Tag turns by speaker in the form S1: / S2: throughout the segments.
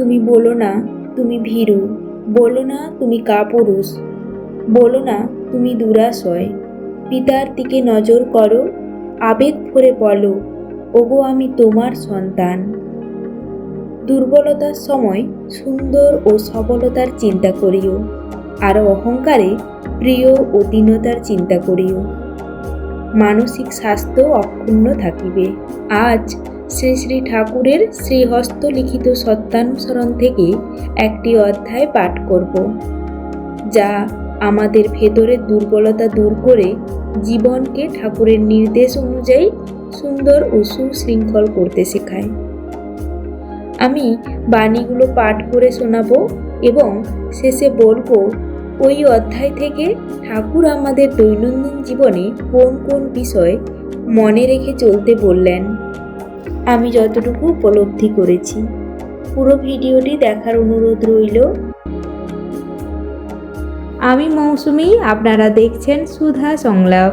S1: তুমি বলো না তুমি ভীরু, বলো না তুমি কাপুরুষ, বলো না তুমি দুরাশয়। পিতার দিকে নজর করো, আবেগ ভরে বলো, ওগো আমি তোমার সন্তান। দুর্বলতার সময় সুন্দর ও সবলতার চিন্তা করিও, আর অহংকারে প্রিয় ও দীনতার চিন্তা করিও। মানসিক স্বাস্থ্য অক্ষুণ্ণ থাকিবে। আজ শ্রী শ্রী ঠাকুরের শ্রীহস্ত লিখিত সত্যানুসরণ থেকে একটি অধ্যায় পাঠ করব, যা আমাদের ভেতরের দুর্বলতা দূর করে জীবনকে ঠাকুরের নির্দেশ অনুযায়ী সুন্দর ও সুশৃঙ্খল করতে শেখায়। আমি বাণীগুলো পাঠ করে শোনাবো এবং শেষে বলব ওই অধ্যায় থেকে ঠাকুর আমাদের দৈনন্দিন জীবনে কোন কোন বিষয় মনে রেখে চলতে বললেন, আমি যতটুকু উপলব্ধি করেছি। পুরো ভিডিওটি দেখার অনুরোধ রইল। আমি মৌসুমি, আপনারা দেখছেন সুধা সংলাপ।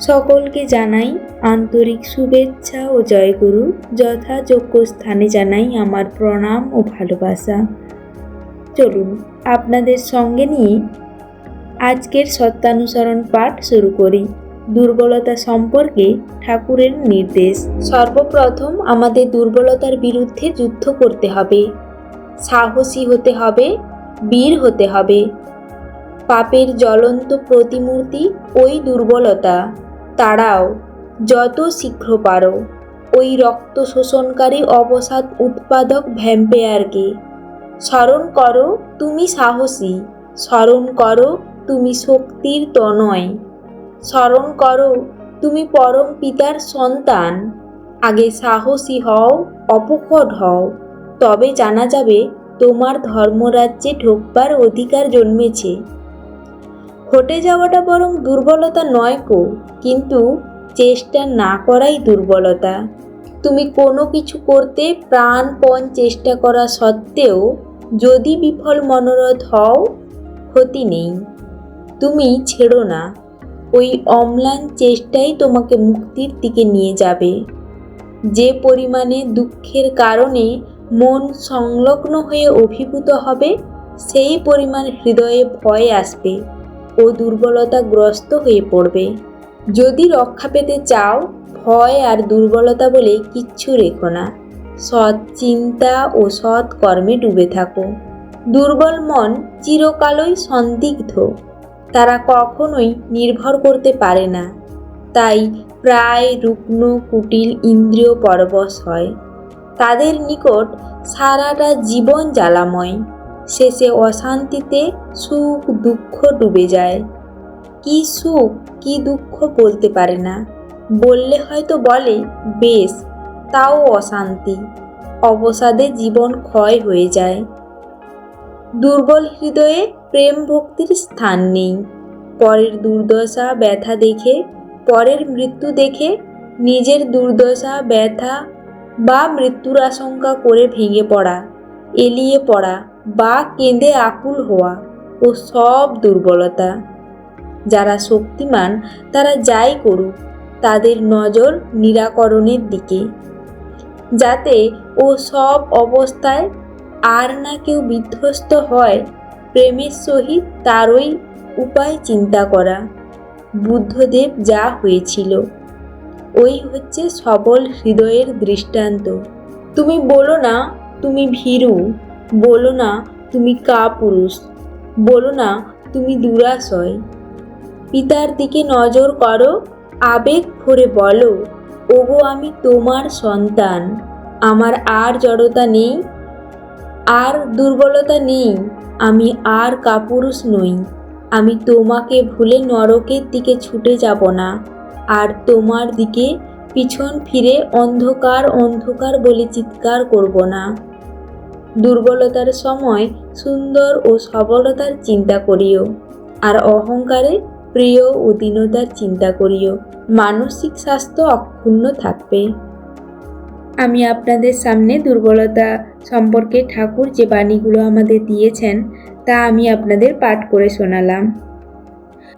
S1: সকলকে জানাই আন্তরিক শুভেচ্ছা ও জয়গুরু, যথাযোগ্য স্থানে জানাই আমার প্রণাম ও ভালোবাসা। চলুন আপনাদের সঙ্গে নিয়ে আজকের সত্যানুসরণ পাঠ শুরু করি। দুর্বলতা সম্পর্কে ঠাকুরের নির্দেশ। সর্বপ্রথম আমাদের দুর্বলতার বিরুদ্ধে যুদ্ধ করতে হবে। সাহসী হতে হবে, বীর হতে হবে। পাপের জ্বলন্ত প্রতিমূর্তি ওই দুর্বলতা। তারাও যত শীঘ্র পারো। ওই রক্ত শোষণকারী অবসাদ উৎপাদক ভ্যাম্পেয়ারকে স্মরণ করো তুমি সাহসী। স্মরণ করো তুমি শক্তির তনয়। স্মরণ করো তুমি পরম পিতার সন্তান। আগে সাহসী হও, অপকট হও। তবে জানা যাবে তোমার ধর্মরাজ্যে ঢোকবার অধিকার জন্মেছে। ঘটে যাওয়াটা বরং দুর্বলতা নয় কো, কিন্তু চেষ্টা না করাই দুর্বলতা। তুমি কোনো কিছু করতে প্রাণপণ চেষ্টা করা সত্ত্বেও যদি বিফল মনোরথ হও, ক্ষতি নেই। তুমি ছেড়ো না। ওই অম্লান চেষ্টাই তোমাকে মুক্তির দিকে নিয়ে যাবে। যে পরিমাণে দুঃখের কারণে মন সংলগ্ন হয়ে অভিভূত হবে, সেই পরিমাণ হৃদয়ে ভয় আসবে ও দুর্বলতাগ্রস্ত হয়ে পড়বে। যদি রক্ষা পেতে চাও, ভয় আর দুর্বলতা বলে কিচ্ছু রেখো না। সৎ চিন্তা ও সৎ কর্মে ডুবে থাকো। দুর্বল মন চিরকালই সন্দিগ্ধ। তারা কখনোই নির্ভর করতে পারে না। তাই প্রায় রুগ্ন, কুটিল ইন্দ্রিয় পরবশ হয়। তাদের নিকট সারাটা জীবন জ্বালাময়। শেষে অশান্তিতে সুখ, দুঃখ ডুবে যায়। কি সুখ, কি দুঃখ বলতে পারে না। বললে হয়তো বলে, বেশ তাও অশান্তি। অবসাদে জীবন ক্ষয় হয়ে যায়। দুর্বল হৃদয়ে প্রেম ভক্তির স্থান নেই। পরের দুর্দশা ব্যথা দেখে, পরের মৃত্যু দেখে নিজের দুর্দশা, ব্যথা বা মৃত্যুর আশঙ্কা করে ভেঙে পড়া, এলিয়ে পড়া বা কেঁদে আকুল হওয়া ও সব দুর্বলতা। যারা শক্তিমান, তারা যাই করুক, তাদের নজর নিরাকরণের দিকে। যাতে ও সব অবস্থায় আর না কেউ বিধ্বস্ত হয়, প্রেমের সহিত তারই উপায় চিন্তা করা। বুদ্ধদেব যা হয়েছিল, ওই হচ্ছে সবল হৃদয়ের দৃষ্টান্ত। তুমি বলো না তুমি ভীরু, বলো না তুমি কাপুরুষ, বলো না তুমি দুরাশয়। পিতার দিকে নজর করো, আবেগ ভরে বলো ওগো, আমি তোমার সন্তান। আমার আর জড়তা নেই, আর দুর্বলতা নেই, আমি আর কাপুরুষ নই। আমি তোমাকে ভুলে নরকের দিকে ছুটে যাব না, আর তোমার দিকে পিছন ফিরে অন্ধকার অন্ধকার বলে চিৎকার করব না। দুর্বলতার সময় সুন্দর ও সবলতার চিন্তা করিও, আর অহংকারে প্রিয় ও দীনতার চিন্তা করিও। মানসিক স্বাস্থ্য অক্ষুণ্ণ থাকবে। আমি আপনাদের সামনে দুর্বলতা সম্পর্কে ঠাকুর যে বাণীগুলো আমাদের দিয়েছেন, তা আমি আপনাদের পাঠ করে শোনালাম।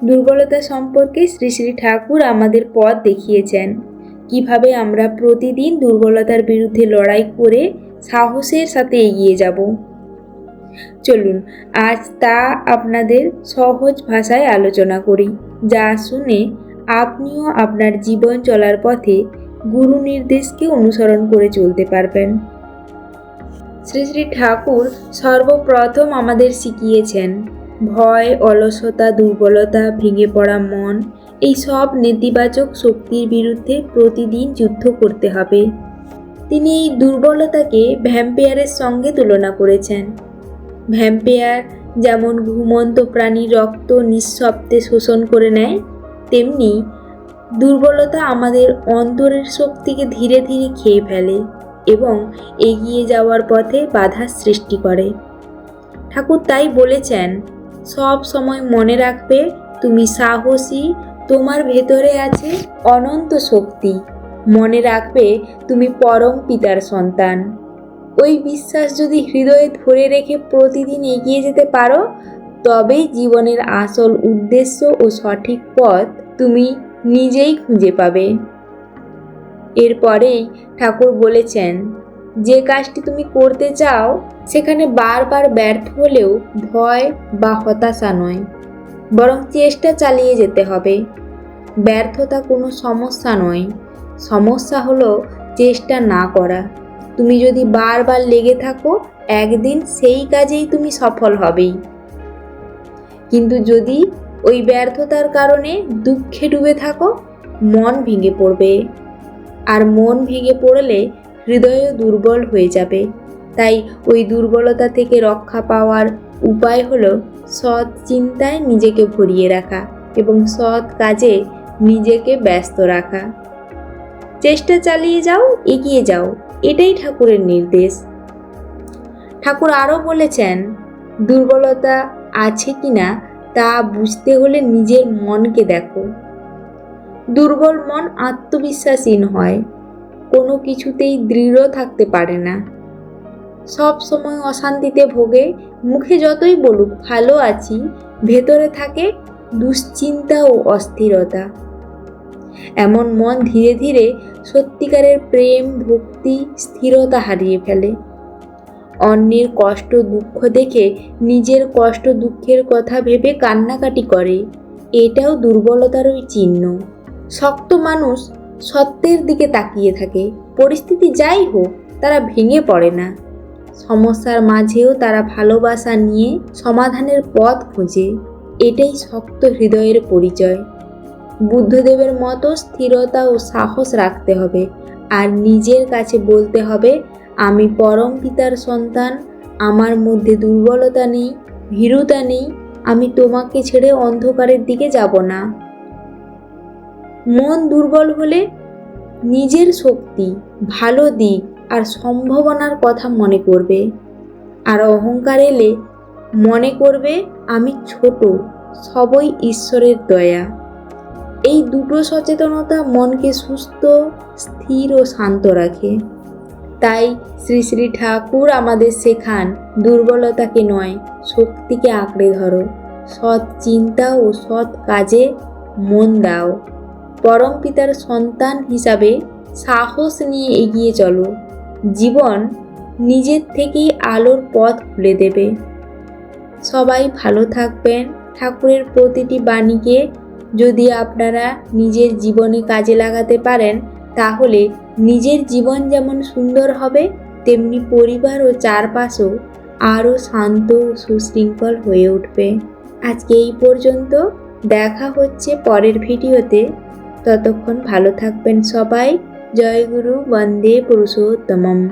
S1: দুর্বলতা সম্পর্কে শ্রী শ্রী ঠাকুর আমাদের পথ দেখিয়েছেন। কীভাবে আমরা প্রতিদিন দুর্বলতার বিরুদ্ধে লড়াই করে সাহসের সাথে এগিয়ে যাব? চলুন, আজ তা আপনাদের সহজ ভাষায় আলোচনা করি, যা শুনে আপনিও আপনার জীবন চলার পথে গুরু নির্দেশকে অনুসরণ করে চলতে পারবেন। শ্রী শ্রী ঠাকুর সর্বপ্রথম আমাদের শিখিয়েছেন, ভয়, অলসতা, দুর্বলতা, ভেঙে পড়া মন, এই সব নেতিবাচক শক্তির বিরুদ্ধে প্রতিদিন যুদ্ধ করতে হবে। তিনি এই দুর্বলতাকে ভ্যাম্পেয়ারের সঙ্গে তুলনা করেছেন। ভ্যাম্পেয়ার যেমন ঘুমন্ত প্রাণীর রক্ত নিঃশব্দে শোষণ করে নেয় তেমনি দুর্বলতা আমাদের অন্তরের শক্তিকে ধীরে ধীরে খেয়ে ফেলে এবং এগিয়ে যাওয়ার পথে বাধার সৃষ্টি করে। ঠাকুর তাই বলেছেন, সব সময় মনে রাখবে তুমি সাহসী, তোমার ভেতরে আছে অনন্ত শক্তি। মনে রাখবে তুমি পরম পিতার সন্তান। ওই বিশ্বাস যদি হৃদয়ে ধরে রেখে প্রতিদিন এগিয়ে যেতে পারো তবেই জীবনের আসল উদ্দেশ্য ও সঠিক পথ তুমি নিজেই খুঁজে পাবে। এরপরেই ঠাকুর বলেছেন, যে কাজটি তুমি করতে চাও, সেখানে বারবার ব্যর্থ হলেও ভয় বা হতাশা নয়, বরং চেষ্টা চালিয়ে যেতে হবে। ব্যর্থতা কোনো সমস্যা নয়, সমস্যা হলো চেষ্টা না করা। তুমি যদি বারবার লেগে থাকো, একদিন সেই কাজেই তুমি সফল হবেই। কিন্তু যদি ওই ব্যর্থতার কারণে দুঃখে ডুবে থাকো, মন ভেঙে পড়বে। আর মন ভেঙে পড়লে হৃদয়ও দুর্বল হয়ে যাবে। তাই ওই দুর্বলতা থেকে রক্ষা পাওয়ার উপায় হলো সৎ চিন্তায় নিজেকে ভরিয়ে রাখা এবং সৎ কাজে নিজেকে ব্যস্ত রাখা। চেষ্টা চালিয়ে যাও, এগিয়ে যাও, এটাই ঠাকুরের নির্দেশ। ঠাকুর আরও বলেছেন, দুর্বলতা আছে কি না, তা বুঝতে হলে নিজের মনকে দেখো। দুর্বল মন আত্মবিশ্বাসীন হয়, কোনো কিছুতেই দৃঢ় থাকতে পারে না। সব সময় অশান্তিতে ভোগে, মুখে যতই বলুক, ভালো আছি, ভেতরে থাকে দুশ্চিন্তা ও অস্থিরতা। এমন মন ধীরে ধীরে সত্যিকারের প্রেম, ভক্তি, স্থিরতা হারিয়ে ফেলে। অন্যের কষ্ট দুঃখ দেখে নিজের কষ্ট দুঃখের কথা ভেবে কান্নাকাটি করে। এটাও দুর্বলতারই চিহ্ন। শক্ত মানুষ সত্যের দিকে তাকিয়ে থাকে। পরিস্থিতি যাই হোক, তারা ভেঙে পড়ে না। সমস্যার মাঝেও তারা ভালোবাসা নিয়ে সমাধানের পথ খোঁজে। এটাই শক্ত হৃদয়ের পরিচয়। বুদ্ধদেবের মতো স্থিরতা ও সাহস রাখতে হবে। আর নিজের কাছে বলতে হবে আমি পরম পিতার সন্তান, আমার মধ্যে দুর্বলতা নেই, ভীরুতা নেই, আমি তোমাকে ছেড়ে অন্ধকারের দিকে যাব না। মন দুর্বল হলে নিজের শক্তি, ভালো দিক আর সম্ভাবনার কথা মনে করবে। আর অহংকার এলে মনে করবে, আমি ছোট, সবই ঈশ্বরের দয়া। এই দুটো সচেতনতা মনকে সুস্থ, স্থির ও শান্ত রাখে। তাই শ্রী শ্রী ঠাকুর আমাদের শেখান দুর্বলতাকে নয়, শক্তিকে আঁকড়ে ধরো। সৎ চিন্তা ও সৎ কাজে মন দাও। পরম পিতার সন্তান হিসাবে সাহস নিয়ে এগিয়ে চলো। জীবন নিজের থেকেই আলোর পথ খুলে দেবে। সবাই ভালো থাকবেন। ঠাকুরের প্রতিটি বাণীকে যদি আপনারা নিজের জীবনে কাজে লাগাতে পারেন, তাহলে নিজের জীবন যেমন সুন্দর হবে, তেমনি পরিবার ও চারপাশও আরও শান্ত সুশৃঙ্খল হয়ে উঠবে। আজকে এই পর্যন্ত, দেখা হচ্ছে পরের ভিডিওতে। ততক্ষণ ভালো থাকবেন সবাই। জয় গুরু, বন্দে পুরুষোত্তমম।